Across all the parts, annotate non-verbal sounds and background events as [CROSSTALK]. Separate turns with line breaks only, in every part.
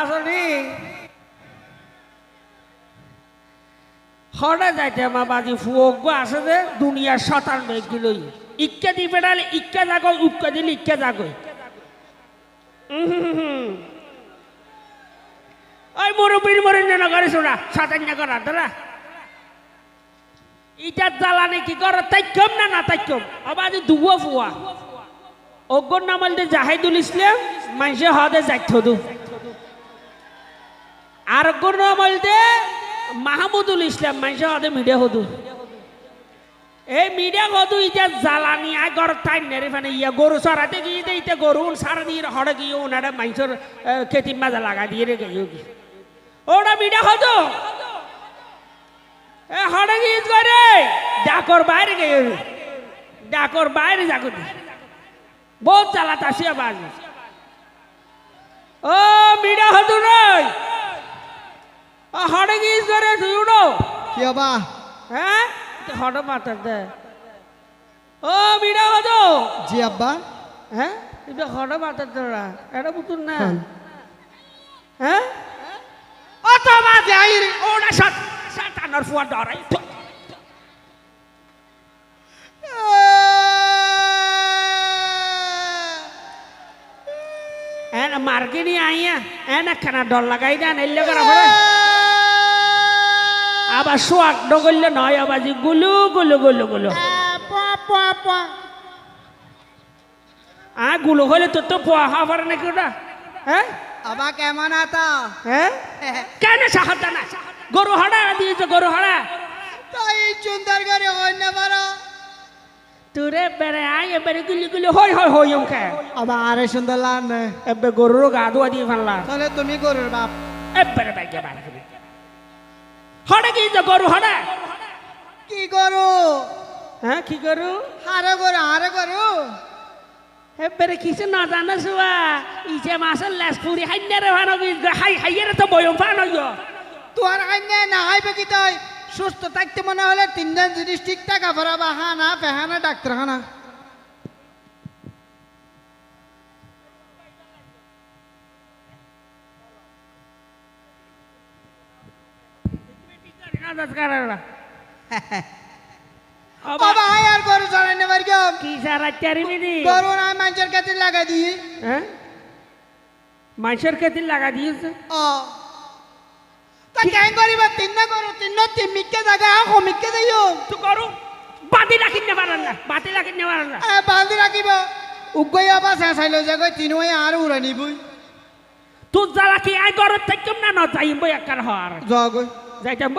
আছো নি বাজি ফুয়োগ্য আছে যে দুনিয়ার শতান বেগগুলোই ইক্কা দি পেটালে ইক্কা জাগো উক্কা দিলে ইক্কা জাগোই ওই মুরব্বীর মরিন্দ নগরে শোনা সাতান্য করা দাদা ইটার জ্বালানি কি করে? তাইকম না না তাইকম আবার দুবো ফুয়া। অজ্ঞর নাম বলতে জাহিদুল ইসলাম মানুষে হদে যাইত দু আর অজ্ঞর নাম বলতে মাহমুদুল ইসলাম মানুষে হদে মিডিয়া হদু এই মিডিয়া হদু ইটা জ্বালানি আয় গর তাই নেরে মানে ইয়া গরু সরাতে গিয়ে ইটা গরু সারা দিয়ে হড়ে গিয়ে ওনারা মানুষের খেতি মাজা লাগা দিয়ে রে গিয়ে ওটা মিডিয়া হদু এ হড়ে গিয়ে করে? ডাকর বাইরে গিয়ে ডাকর বাইরে যাকো বহুত চালাত আসি আবার ও মিডিয়া হদু নয় হড়ে গিয়ে করে? তুই উঠো।
কি হবা?
হ্যাঁ হড়ে মাতার দে। ও মিডিয়া হদু
জি আব্বা।
হ্যাঁ এটা হড়ে মাতার তোরা এটা বুতুন না।
হ্যাঁ।
ও তো মা যাই ওটা সাত আনার ফুয়া ডরাই এনা মার্কেনি আইয়া এনা খানা ডর লাগাই দেন এলে করা পরে আবার সোয়াক ডগল্লে নয় আবার গুলু গুলু গুলু গুলু আ গুলো হলে তোর তো পোয়া হওয়া পারে নাকি ওটা হ্যাঁ
আবা কেমন আতা
হ্যাঁ কেন সাহায্য না গরু হাড়া দিয়েছে গরু হাড়া।
তাই সুন্দর করে অন্য পারো
তোরে বেড়ে আই এবারে গুলি গুলি হই হই হই ওকে
আবা আরে সুন্দর লান
এবে গরুর গা ধোয়া দিয়ে ফেললা।
তাহলে তুমি গরুর বাপ।
এবারে ব্যাগে বার করে হড়ে গিয়েছে গরু হাড়া?
কি গরু?
হ্যাঁ কি গরু?
হারে গরু হারে গরু।
এবারে কিছু না জানা শুয়া ইছে মাসের লেস পুরি হাইনারে ভানো হাই হাইয়ারে তো বয়ম ফান
তোর আইনে না হাইবে কি তাই? সুস্থ থাকতে মনে হলে তিনজন জিনিস ঠিক টাকা ভরা বা হানা পেহানা ডাক্তারখানা বাবা আর গরু চড়াই নেবার কেউ
কি সারা চারি মিনি
গরু না মানুষের কাছে
হ্যাঁ? লাগা দিয়েছে?
ও তা কেন করিবা তিন না করো তিন না তিন মিকে জায়গা আহ মিকে দিও
তো করো বাতি রাখি নে পারেন না বাতি রাখি নে পারেন না
এ বান্ধি রাখিব উগই আবার শেষাইলো যে গই তিন ওই আর উড়ে নিবই
তুই জ্বালা কি আই গরত থাকতাম না না যাইম বই একার হওয়ার
জগই
যাইতাম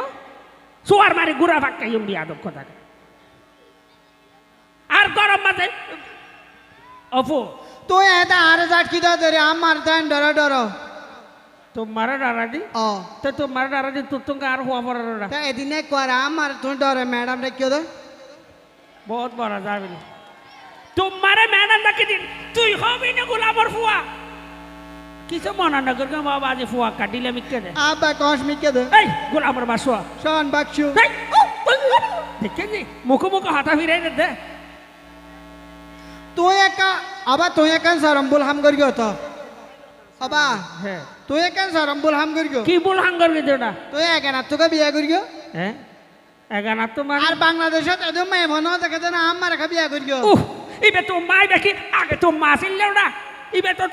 সোয়ার মারি গুড়া ফাঁকা ইম দিয়া দক্ষ থাকে আর গরম মাঝে অপু
তুই এটা আর জাটকি দাও ধরে আমার তাই ডর ডর
তোমার ডারা দি
ও
তো তোমার ডারা তোর তো আর হওয়া পড়ার
তা এদিনে করা আমার তুমি ডরে ম্যাডাম রে কেউ
বহুত বড় যাবে না তোমারে ম্যাডাম ডাকি দিন তুই হবি না গোলাপর ফুয়া কিছু মনে না করবে বাবা আজি ফুয়া কাটিলে মিকে দে
আব্বা কস মিকে দে
এই গোলাপর বাসুয়া
শোন বাক্সু
দেখে নি মুখো মুখো হাতা ফিরাই দে দে
তুই একা আবার তুই একান সারম্বুল হাম করি তো আবা
হ্যাঁ।
তুই একান সারম্বুল হাম করি
কি বল হাঙ্গর গেছে ওটা
তুই একান তোকে বিয়া করি
হ্যাঁ? এগানা তো মানে
আর বাংলাদেশত এদম মেয়ে মনে দেখে না আমার রেখা বিয়া করি
উহ ইবে তো মাই দেখি আগে তো মা ছিল ওটা ইবে তো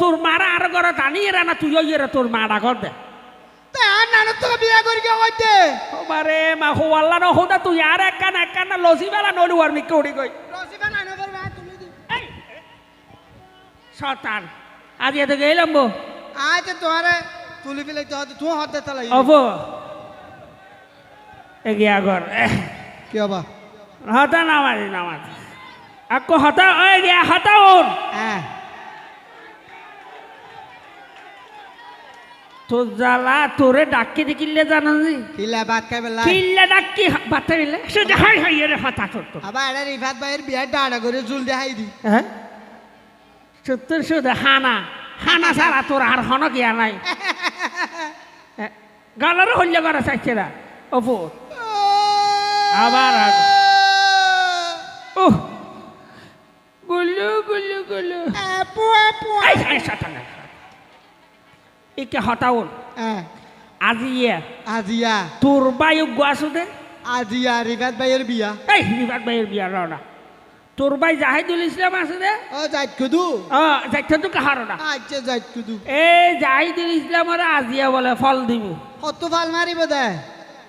তোর মারা আর ঘর জানিয়ে না তুই ইয়ে তোর মারা ঘর দে।
তাই আর নানক তোকে বিয়া করি
মা হো ন হোদা তুই আর এক কান এক কান লসি বেলা নলি ওর মিকে উড়ি গই
রসিবা নানো করবে তুমি
শতান আজ এতে গেলাম বো
আজ তোরে তুলি ফেলে তো তুই হাতে তালাই
অব এগিয়া ঘর
কি হবা
হতা নামাজ নামাজ আকো হতা ওই গিয়া হতা ওর
হ্যাঁ
তোর জ্বালা তোরে ডাকি দেখিলে জানো নি
কিলা ভাত খাই বেলা
কিল্লে ডাকি বাতা দিলে সেটা হাই হাই রে হতা তোর তো
আবার রিফাত ভাইয়ের বিয়া ডাড়া করে জুল দেখাই দি
হ্যাঁ সত্তর সুদে হানা। হানা ছাড়া তোর আর হন গিয়া নাই। [LAUGHS] গালার হল্য করা চাইছে না। অপু। আবার
গুলু
গুলু আজিয়া।
আজিয়া।
তোর বায়ু গুয়াসু
আজিয়া রিবাত বাইয়ের বিয়া।
এই রিবাত বাইয়ের বিয়া রওনা তোর ভাই জাহিদুল ইসলাম আছে দে।
ও যাইত কুদু
ও যাইতে তো কাহার না
আচ্ছা কুদু
এই জাহিদুল ইসলামের আজিয়া বলে ফল দিব
কত ফাল মারিব দে।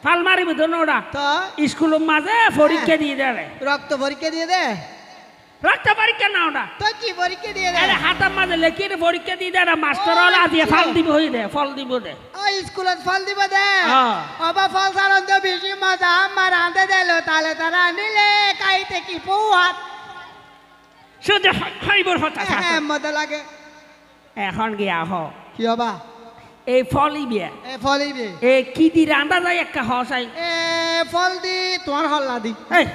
ফাল মারিবি তো নোড়া
তো?
স্কুলের মাঝে পরীক্ষা দিয়ে দেয়
রক্ত পরীক্ষা দিয়ে দে।
রক্ত পরীক্ষা না ওটা?
তো কি পরীক্ষা দিয়ে দে?
আরে হাতার মাঝে লেখিয়ে পরীক্ষা দিয়ে দেয় মাস্টার হলে আজিয়া ফল দিব হয়ে দে ফল দিব দে।
ও স্কুলত ফল দিব দে।
হ্যাঁ।
অবা ফল সারন তো বেশি মজা আমার আনতে দিল তাহলে তারা নিলে কাইতে কি পৌহাত?
শুধু খাইবর হতা
হ্যাঁ মজা লাগে।
এখন গিয়া হ
কি হবা?
এই ফলই বিয়া
এ ফলিবে
এ কি দি রান্দা যায় একটা হসাই
এ ফল দি তোমার হল্লা দি।
এই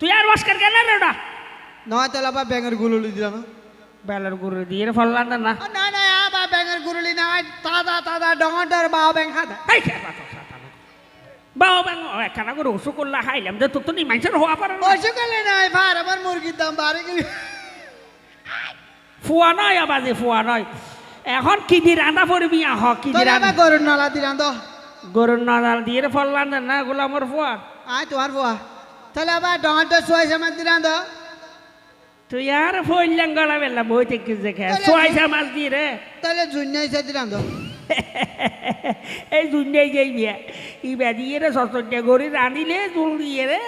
তুই আর ওয়াস্কার কেন রে ওটা?
নয় তাহলে আবার ব্যাঙের গুলুলি দিলাম।
বেলার গুরু দিয়ে ফল রান্দা না।
না না আবার ব্যাঙের গুলুলি না তাজা তাজা ডঙাটার বাও ব্যাং খাদা
এই সাতানা বাবা বাং একখানা করে করলা খাইলাম যে তোর তো নি মানুষের হওয়া পারে না
নাই ভার আমার মুরগির দাম বাড়ে গেলি
ফুয়া নয় আবাজে ফুয়া নয় এখন কি দি রান্দা পড়বি আহ কি দি
আবার গরুর নলা দিলাম তো
গরুর নদাল দিয়ে ফল রান্দা না গোলামর ফুয়া
আয় তোমার বুয়া তাহলে আবার ডঙাটা শুয়াই সময় দিলাম তো
তুই আর ফইলাম গলা বেলা বই থেকে দেখে সোয়াইসা মাছ দিয়ে রে
তাহলে জুনিয়া হিসেবে দিলাম তো
এই দুনিয়ায় যাই বিয়া ই বেদিয়ে রে সস্তিয়া গড়ি রাঁধিলে জুল দিয়ে রে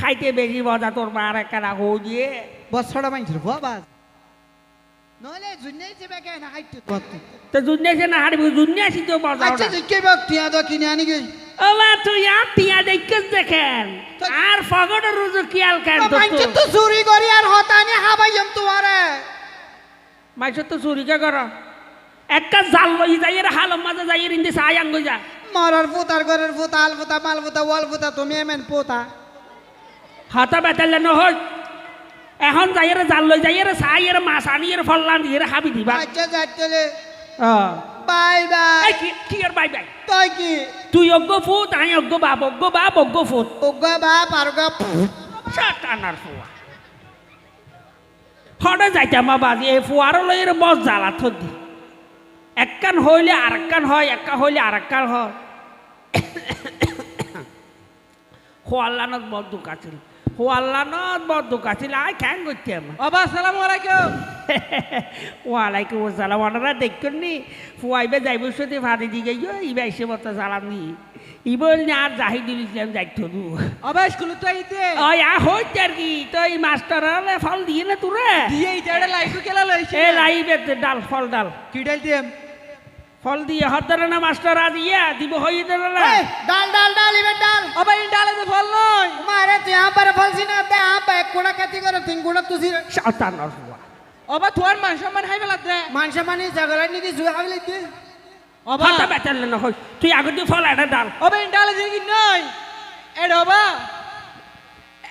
খাইতে বেশি মজা তোর মার একটা হো দিয়ে।
বছরটা মাইছিল বাস নহলে জুনিয়া হিসেবে কেন হাইতে করতে
তো দুনিয়া সে না হারবি আসি তো মজা
আচ্ছা বক্তিয়া তো কিনে আনি গই।
ওমা তুই আর টিয়া দেখে দেখেন। আর ফগড় রুজু কিয়াল কেন তো
মাইছে তো চুরি করি আর হতানি হাবাইম তোমারে
মাইছে তো চুরিকে কর? একটা জাল লই যাই রে হালম মাঝে যাই রিন্দি সাই আঙ্গ যা।
মরার পোতার ঘরের পোতা আল পোতা মাল পোতা ওয়াল পোতা তুমি এমেন পোতা
হাতা বেতালে নহয় এখন যাই রে জাল লই যাই রে সাই রে মাছ আনি রে ফল্লান দিয়ে রে হাবি দিবা।
আচ্ছা
ও
বাই বাই।
কি কি আর বাই বাই?
তুই কি?
তুই অজ্ঞ ফুট আই অজ্ঞ বাপ অজ্ঞ বাপ অজ্ঞ ফুট
উগা বাপ আর উগা
সাতানার ফুয়া। হঠাৎ যাইতাম বাবাজি এই ফুয়ারও লই রে বস জ্বালা থদি একখান হইলে আর একখান হয় একা হইলে আর একখান হয়। হোয়াল্লানত বড় দুঃখ আছিল। হোয়াল্লানত বড় দুঃখ আছিল। আই খ্যাং করতে আমার।
বাবা আসসালামু আলাইকুম। [LAUGHS]
ওয়ালাইকুম আসসালাম। ওনারা দেখুন নি? ফুয়াইবে যাইব সাথে ভাড়ি দিকে গিয়ে ইবা এসে মতো জ্বালাম নি। ইবল না আর জাহিদুল ইসলাম যাইতো দু
আবা স্কুলে তো আইতে।
ওই আ হইতে আর কি। তো এই মাস্টার হলে ফল দিয়ে না তোরে।
দিয়ে ইটাড়ে লাইফ কেলা লইছে।
এ লাইবে ডাল ফল ডাল।
কি ডাল দিম
ফল দিয়ে হদ্দারে না মাস্টার আজ ইয়া দিব হইয়ে দেবে না।
ডাল ডাল ডাল ইবে ডাল। আবা ইন ডালে তো ফল নয়। মারে তুই আবার ফল সিনা দে আবা এক কোড়া কাটি করে তিন কোড়া তুসি
সাতান ফুয়া
অবা তোর মান সম্মান হাইবে লাগতে মান সম্মানি জাগরা নিকি জুই হাইবে লাগতে অবা
হতা বেতালে না হই তুই আগে তুই ফল এটা ডাল।
অবা ইন ডালে দিকি নয়? এড অবা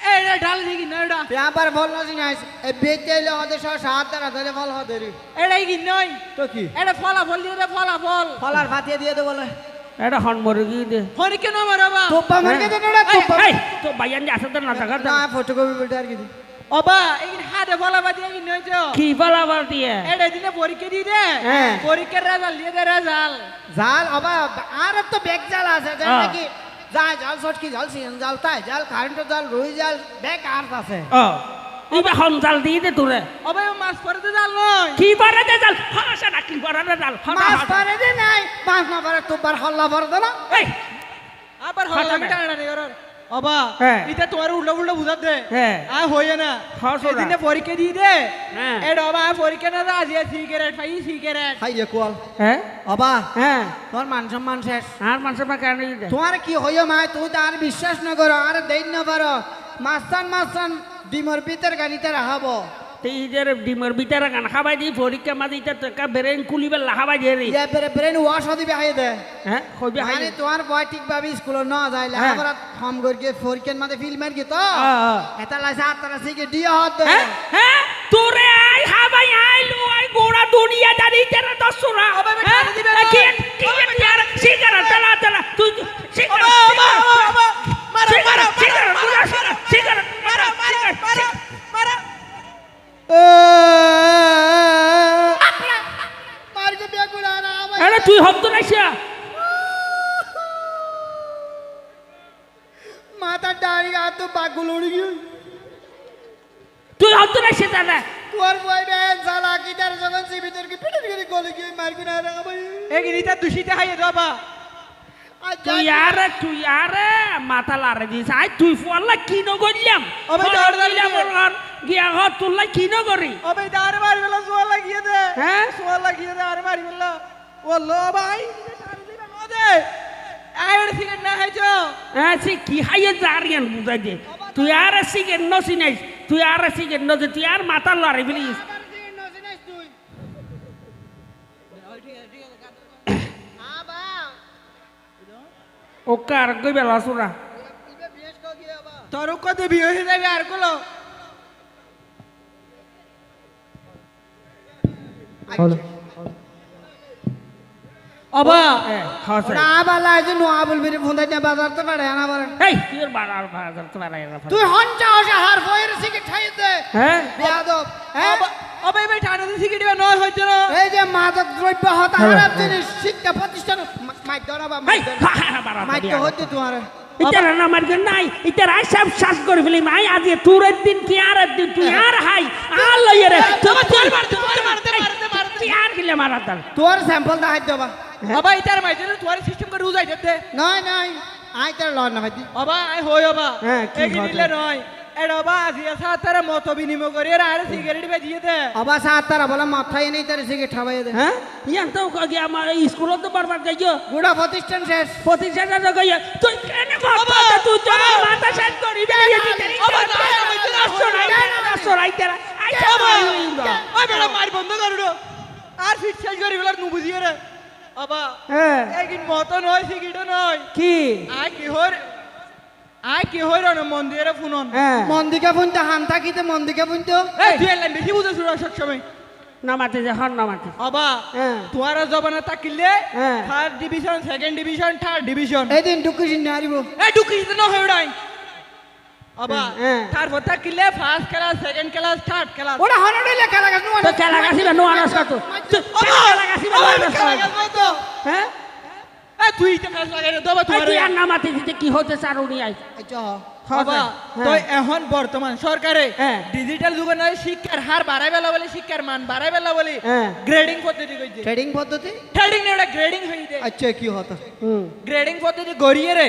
এডা ডালে দিকি নয় এডা আবার ফল নসি নাইস এ বেচাইলে হদে সব সাত তারা ধরে ফল হদে রে। এডাই কি নই তো কি? এটা ফলা ফল দিয়ে দে ফলা ফল। ফলার ভাতিয়া দিয়ে দে বলে।
এটা হন মরে গিয়ে দে।
ফোন কেন মারাবা? তোপা মারকে দে না তোপা
এই, তো বাইয়ান যে আসতে না থাকা
না ফটোকপি বলতে আর কি অবা এই হাতে ফলা ভাতিয়া কি নয় তো?
কি ফল আবার দিয়ে
এটা দিনে পরীক্ষা দিয়ে দে।
হ্যাঁ।
পরীক্ষার রেজাল্ট দিয়ে দে রেজাল্ট জাল অবা আর তো বেগ জাল আছে
হ্যাঁ।
নাকি? যা জাল সটকি জাল সিজন জাল তাই জাল কারেন্টের জাল রুই জাল বেক আর আছে
অবে হন জাল দিয়ে দে তোরে
অবে মাছ পরে জাল নয়
কি পারে দে জাল হাসা না কি পারে দে জাল
মাছ দে নাই মাছ না পরে তো হল্লা ভর দে না
এই
আবার
হল্লা
টানা করার অবা
হ্যাঁ।
এটা তোমার উল্টা উল্টা বুঝাত দে।
হ্যাঁ।
আ হইয়া না।
হ্যাঁ।
এদিনে পরীক্ষা দিয়ে দে।
হ্যাঁ।
এটা অবা পরীক্ষা না আজি সিগারেট পাই সিগারেট। হাই রে কোয়াল।
হ্যাঁ।
অবা
হ্যাঁ।
তোর মান সম্মান শেষ।
আর মান সম্মান কেন
তোমার কি হইয়া মা তুই তো আর বিশ্বাস না করো আর দেই না পারো। মাস্তান মাস্তান ডিমর ভিতর গাড়িতে রাখাবো
তুই যে ডিমের ভিতরে গান খাবাই দি পরীক্ষা মাঝে ইটা টাকা বেরেন লাখাবাই দিয়ে রে
ইয়া বেরে ব্রেন ওয়াশ হাই দে
হ্যাঁ
মানে তোমার বয় ঠিক ভাবে স্কুল ন যায়
হ্যাঁ।
লেখাপড়া ফর্ম করিকে পরীক্ষার মাঝে ফিল মার কি তো
হ্যাঁ, হ্যাঁ।
এটা লাইছে আত্মারা শিখে দিয়ে হত দে
হ্যাঁ হ্যাঁ তোরে আই হাবাই আই লো আই গোড়া দুনিয়া দাদি তেরা দসুরা
অবে বে
হ্যাঁ
দিবে
কি কি ইয়ার সিগারেট তেলা তেলা তুই সিগারেট
অবা, অবা, অবা, মারো, মারো,
সিগারেট
মারো,
সিগারেট সিগারেট মারো মারো মারো
মারো বাড়ি আর তো বাগুলো উড়ে গিয়ে
তুই না দাদা
তোর বই বেন সালা কি তার যখন সে ভিতর কি পিটে গিয়ে গলে গিয়ে মার গুনা রাখা ভাই
এগিনি তা দূষিত হাইয়ে দাবা
তুই আরে তুই আরে মাথা লারে দিস। আই তুই ফল্লা কি নগরলাম
অবে দৌড় দিয়ে।
বললাম গিয়া ঘর তুললা কি নগরি
অবে দাঁড় মারি বেলা সোয়া লাগিয়ে দে।
হ্যাঁ?
সোয়া লাগিয়ে দে আরে মারি বেলা ও লো ভাই দে। আইড় সিগারেট না
হ্যাঁ সে কি হাইয়ে জারিয়ান বুঝাই দে। তুই আর সিগারেট নসি নাই তুই আর সিগারেট নসি তুই আর মাথা লড়াই ফেলিস ও কার গই বেলা সুরা?
তোর কত বিয়ে হয়ে যাবে আরগুলো অবা
হ্যাঁ
না বালা নো আবুল বেরি ফোন দাইতে বাজার পারে না পারে
এই তুই না
হঞ্চা হসে হার বইয়ের সিকে ঠাই দে
হ্যাঁ
বেয়াদব হ্যাঁ
অবে নয় হইছো না
এই যে মাদক দ্রব্য হতা হারাপ জিনিস শিক্ষা প্রতিষ্ঠান মাইক ধরা বা
এই
মাইক মাইক তো হচ্ছে তোমার
ইতার না আমার জন্য নাই ইতার আই সব শ্বাস করে ফেলি মাই আজ তোর দিন কি আর দিন তুই আর হাই আর লইয়ে রে তুই মারতে মারতে মারতে মারতে তুই আর গিলে মারা দাল
তোর স্যাম্পল দা হাই দেবা
অবা ইতার মাইতে তোর সিস্টেম করে রুজাই দে।
নয় নয় আই তার লন না ভাই
অবা আই হই অবা
হ্যাঁ, কি
নিলে নয়। এড অবা আজি আসা তার মত বিনিময় করে আর সিগারেট বেজিয়ে দে।
অবা সাত তারা বলে মাথায় নেই তার সিকে ঠাবাই দে।
হ্যাঁ? ইয়ান তো কই আমার স্কুলত তো বারবার যাইও
গুড়া প্রতিষ্ঠান শেষ।
প্রতিষ্ঠাটা তো কই তুই কেন বাবা তুই তো মাথা শেষ করি দে সরাই তেরা আই
ওই বেড়া মার বন্ধ করুন আর ফিট শেষ করে বেলা নু বুঝিয়ে রে। অবা
হ্যাঁ।
এগিন মত নয় সিগারেট নয়?
কি?
আই কি হর আই কি হর না মন্দিরে ফুনন।
হ্যাঁ।
মন্দিকা ফুনতে হান থাকিতে মন্দিকা ফুনতে?
এই তুই এলাম বেশি বুঝে শুরু সব সময়।
নামাতে যা হন নামাতে।
অবা
হ্যাঁ।
তোমার জবানা তাকিলে
হ্যাঁ।
Third division second division third division
এই দিন টুকু সিন হারিব।
এই ঢুকি তো হয়ে
হ্যাঁ।
তারপর তাকিলে first class second class third class
ওরা হনড়ে লেখা লাগাস নো
তো খেলা গাছি বা নোয়া নষ্ট তো খেলা গাছি বা নোয়া নষ্ট হ্যাঁ?
তুই তো খেলা লাগাই দেবো
তুই আর নামাতে দিতে কি হতে চারুনি আই
আচ্ছা
তো এখন বর্তমান সরকারে। ডিজিটাল যুগে নয় শিক্ষার হার বাড়াই বেলা বলে শিক্ষার মান বাড়াই বেলা বলে। গ্রেডিং পদ্ধতি কইছে
ট্রেডিং পদ্ধতি?
ট্রেডিং গ্রেডিং হই দে
আচ্ছা কি হতো?
গ্রেডিং পদ্ধতি গড়িয়ে রে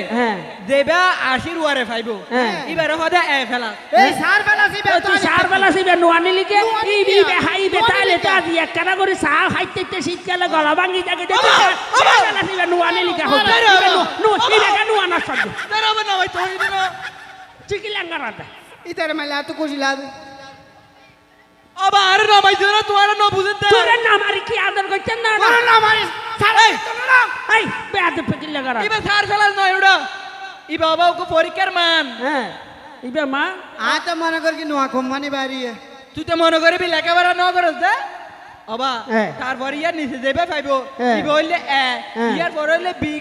দেবা আশির ওয়ারে ফাইবো। এবার হদে এ ফেলা।
এই সার বেলা সি
তো তুই সার সিবে নোয়া নিলিকে
নোয়া
ই বিবে
আর।
হাই বে
নিলি
তো এক কানা করে সা হাইতে শীতকালে গলা ভাঙি যাকে দেখি সার। বেলা সিবে নোয়া নিলিকে হতো
বাবা, বাবা।
নোয়া নিলিকে নোয়া নষ্ট
তার আবার না ভাই তো হইবে না নয় পরীক্ষার মান
হ্যাঁ
মনে কর কি নোয়া কোম্পানি বাড়ি
তুই তো মনে করবি লেখাপড়া ন করস দে অবা
হ্যাঁ।
তারপর ইয়ার নিচে যাবে পাইবো
হ্যাঁ।
ইবে হইলে এ
হ্যাঁ।
ইয়ার পর হইলে বি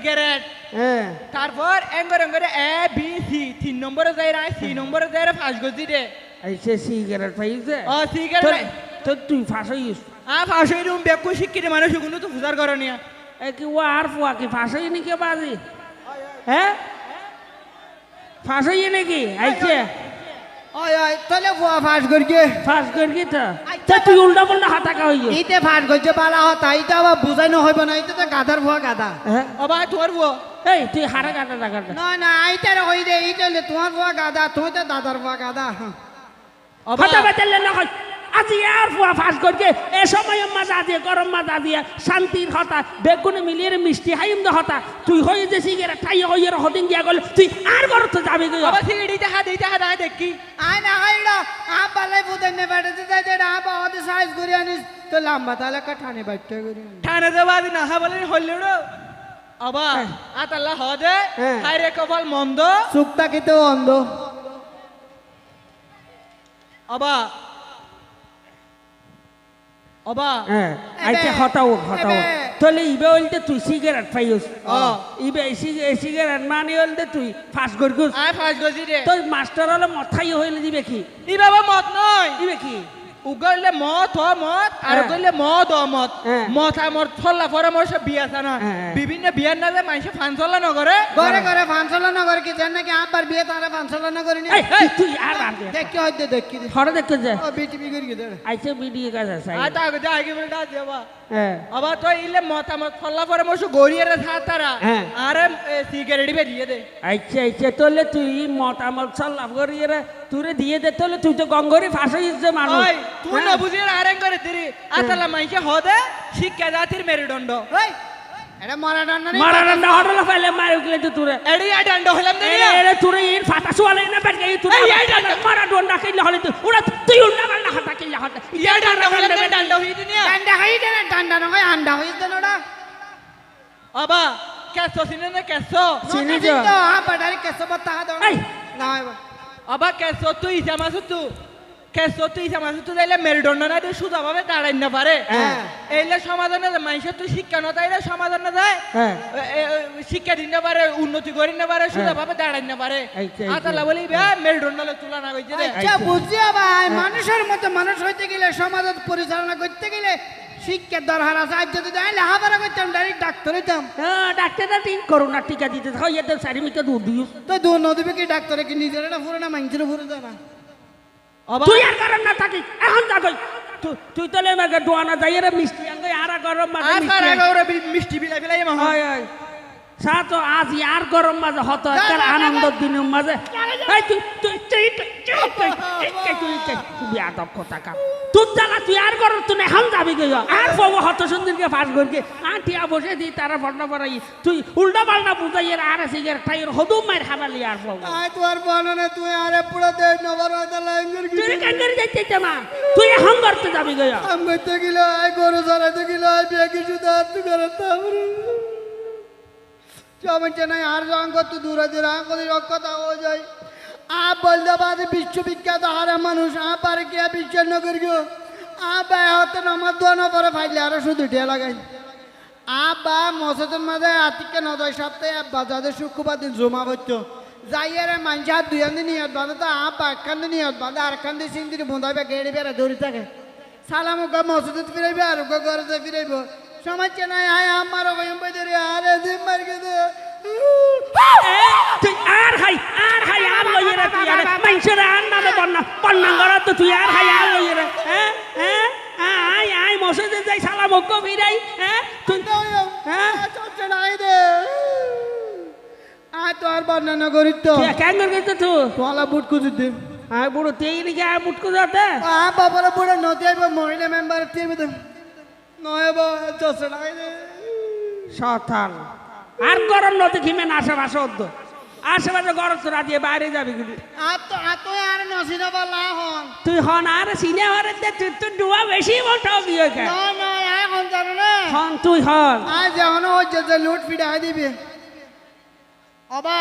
হ্যাঁ
তারপর এঙ্গর এঙ্গরে এ বি সি তিন নম্বরে যাই রাই সি নম্বরে যাই রা ফাঁস গজি দে।
এই সে সিগারেট পাইছে
ও
তোর
পাই।
তো তুই ফাঁস হইস।
আ ফাঁস হই রুম বেকু শিক্ষিত মানুষ কোনো তো ফুজার করনিয়া
এ কি ও আর ফুয়া কি ফাঁস হই নাকি বাজি? হ্যাঁ? ফাঁস হই নাকি? আইছে।
ওই ওই তাহলে বুয়া ফাঁস করকে
ফাঁস করকে তো? তা তুই উল্টা পাল্টা হাতাকা হইও
ইতে ফাঁস করছে বালা হতা ইতে আবার বুঝাইনো হইব না ইতে তো গাধার বুয়া গাধা।
ও
ভাই তোর বুয়া
এই তুই হারা কাটা টাকা
না না আইতার হই দে হইলে তোমার গাদা গাধা তুই তো দাদার ভুয়া গাধা
কথা বেতালে না হয়। আজি আর ফুয়া ফাঁস করছে এ সময় মাজা দিয়ে গরম মাজা দিয়ে শান্তির হতা বেগুনে মিলিয়ে রে মিষ্টি হাইম দে হতা। তুই হয়ে যে সিগারেট ঠাই হয়ে হদিন গিয়া গেল তুই আর গর তো যাবি গো।
অবা সিগারেট ইতে হাত ইতে হাত আয় দেখি।
আই না হাইড়া আ বালাই বুদাই নে বেড়াতে যাই দে আ বা ওদের সাইজ করি আনিস তো লম্বা তাহলে কাঠানে বাইতে করি
ঠানে দেবা দি না বলে হইলে রে অবা আতাল্লা হদে। হাইরে কপাল মন্দ।
সুক্তা কিতে অন্ধ।
অবা অবা।
হ্যাঁ আইতে হতাও
এবে।
তাহলে ইবে হইলতে তুই সিগারেট পাইস। ইবে সিগারেট মানে হইলতে তুই ফাঁস করগুস
আয় ফাঁস গজি রে।
তোর মাস্টার হলে মথাই হইলে দিবে কি?
ই বাবা মত নয়।
দিবে কি?
উগলে মত হ হ্যাঁ। হ্যাঁ। মত আর গলে মত অমত। মত আমর ফল্লা ফরে মর সব বিয়া না?
হ্যাঁ,
বিভিন্ন বিয়ার না যে মানুষ ফানসলা নগরে।
ঘরে ঘরে ফানসলা নগরে কি জান নাকি আবার বিয়ে তারা
ফানসলা নগরে নি কি হইতে
দেখ কি
হরে দেখ যে।
ও বিটিবি করি
আইছে বিডি কাজ আছে
আ তা আচ্ছা, আগে আগে বলে ডাক দেবা আবার তো ইলে মত আমর ফল্লা ফরে মর সব গড়িয়ে থা তারা। আরে সিগারেট বেরিয়ে দে।
আইছে আইছে তোলে তুই মত আমর সল্লা গড়িয়ে রে। তুরে দিয়ে দে তোলে তুই তো গঙ্গরে ফাঁসে যে মানুষ।
তুই না হ্যাঁ। বুঝি আরেক করে দিরি আতালা আচ্ছা, মাইকে হদে শিক্ষা জাতির মেরুদণ্ড।
এটা
মারাদণ্ড মারাদণ্ড হটল ফাইলে মারি গলে তো তুরে।
এডি আডান্ড হলাম দে
এরে তুরে ইন ফাটা সোয়ালে না বেট গই তুরে।
এই
ডান্ড মারাদণ্ড না তুই উড়না মারলা হাতা হলে
ইয়া ডান্ড হলাম দে ডান্ড হই দিনি
ডান্ড হই দে ডান্ড না হই দে নড়া
আবা কেসো সিনে
এবার
আবা কেসো তুই জামাসু তু কেসো তুই জামাসু তু দিলে মেরুদণ্ড না দিয়ে দাঁড়াই না পারে।
হ্যাঁ।
এইলে সমাধানে মানুষের তুই শিক্ষা না তাইলে সমাধান যায়
হ্যাঁ।
শিক্ষা দিন না পারে উন্নতি করি না পারে সুদা ভাবে দাঁড়াই না পারে। আতালা বলি মেরুদণ্ড তুলনা কইছে রে
আচ্ছা বুঝছি ভাই মানুষের মতো মানুষ হইতে গেলে সমাজ পরিচালনা করতে গেলে শিক্ষার দরকার আছে। আজ যদি দেয় লেখাপড়া করতাম ডাইরেক্ট ডাক্তার হইতাম।
ডাক্তারটা ঠিক করোনা টিকা দিতে। থাকো ইয়াতে চারি মিটার দূর দিও।
তো দু নদীবে কি ডাক্তারে কি নিজের এটা ফুরে না মানুষের ফুরে দেয় না।
তুই আর কারণ না থাকি। এখন যা কই। তুই তাহলে আমাকে দোয়ানা যাই রে মিষ্টি আঙ্গ আর গরম
কার মিষ্টি বিলাই বিলাই
হয় হয়। সাত আজ আর গরম মাঝে হত একটা আনন্দ দিনের মাঝে। তুই আদব কথা কাম। তুই জানা তুই আর গরম তুই এখন যাবি গে? আর বাবু হত সুন্দরকে পাস করকে আটিয়া বসে দি তারা বন্ডা পড়াই তুই উল্টা পাল্টা বুঝাই এর আর আছে এর টাইর হদু মার খাবালি আর বাবু
আই তোর বননে তুই আরে পুরো দে নবর হতে লাইঙ্গর কি
তুই কাঙ্গর যাইতে জামা তুই হাম করতে যাবি গে?
হাম করতে গিলা আই গরু চড়াইতে গিলা আই বিয়ে কিছু দাঁত চমচ্ছে নাই, আর করতে দূরে দূরে আ করে রক্ষতা হয়ে যায়। আ পারে বিশ্ববিখ্যাত হারে মানুষ আ পারে কি বিশ্বাস ন করি আ বাই হতে আমার দোয়া না পরে ফাইলে আরও শুধু ঢেয়া লাগাই। আ বা মসজিদের মাঝে আতিকে নদয় সপ্তাহে বাজারে শুক্রবার দিন জমা করতো যাইয়ারে মানুষ আর দুই দিন নিয়ত তো আ বা একখান দিন নিয়ত বাঁধে, আর খান দিয়ে সিং দিন বোঁধাইবে, গেড়ে থাকে। সালাম ওকে মসজিদ ফিরাইবে, আর ওকে ঘরে ফিরাইব। சமைச்சனா என் அம்மாரை கொயும் போய் தெரியும் யார் எதுமா இருக்குது
তুই আর হাই আর হাই আর লইয়ে রে তুই আরে মানুষের আর না রে বন্যা বন্যা করা তো তুই আর হাই আর লইয়ে রে হ্যাঁ হ্যাঁ আই আই মসজিদে যাই সালা মক্ক ফিরাই হ্যাঁ তুই হ্যাঁ
চলছে না আই দে আয় তো আর বন্যা না করিস তো
কেন
করিস তো
তুই বুড়ো তেই নাকি আয়
বুট কুজাতে বুড়ো নদী মহিলা মেম্বার নয় বা নাই দে
সথাল আর গরম নদী ঘিমেন আশেপাশে অদ্দ আশেপাশে গরম তো রাজিয়ে বাইরে যাবি গুলি
আর তো আর তো আর নসিনা বলা হন।
তুই হন আর সিনেমারে তুই তুই ডুয়া বেশি মোটা বিয়ে
না না আয় হন জানো না।
হন তুই হন।
আজ যেমন হচ্ছে যে লুট ফিডা দিবে। ಅಬಾ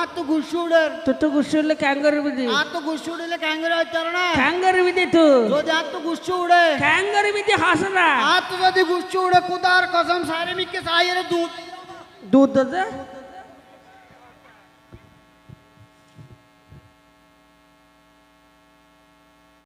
ಆತು ಗುಸುಡರ್ ತುತ್ತು ಗುಸುಡ್ಲೆ ಕ್ಯಾಂಗರ್
ಬಿದ್ದಿ ಆತು ಗುಸುಡ್ಲೆ
ಕ್ಯಾಂಗರ್ ಆಯ್ತಾರಣ ಕ್ಯಾಂಗರ್ ಬಿದ್ದಿತ್ತು ಜೋದಿ
ಆತು ಗುಸುಡೆ ಕ್ಯಾಂಗರ್
ಬಿದ್ದಿ ಹಾಸನ ಆತು ಜೋದಿ ಗುಸುಡೆ ಕುದಾರ್ ಕಸಂ ಸಾರೆ ಮಿಕ್ಕೆ ಸಾಯರ ದೂತ್
ದೂತ್ ಅದ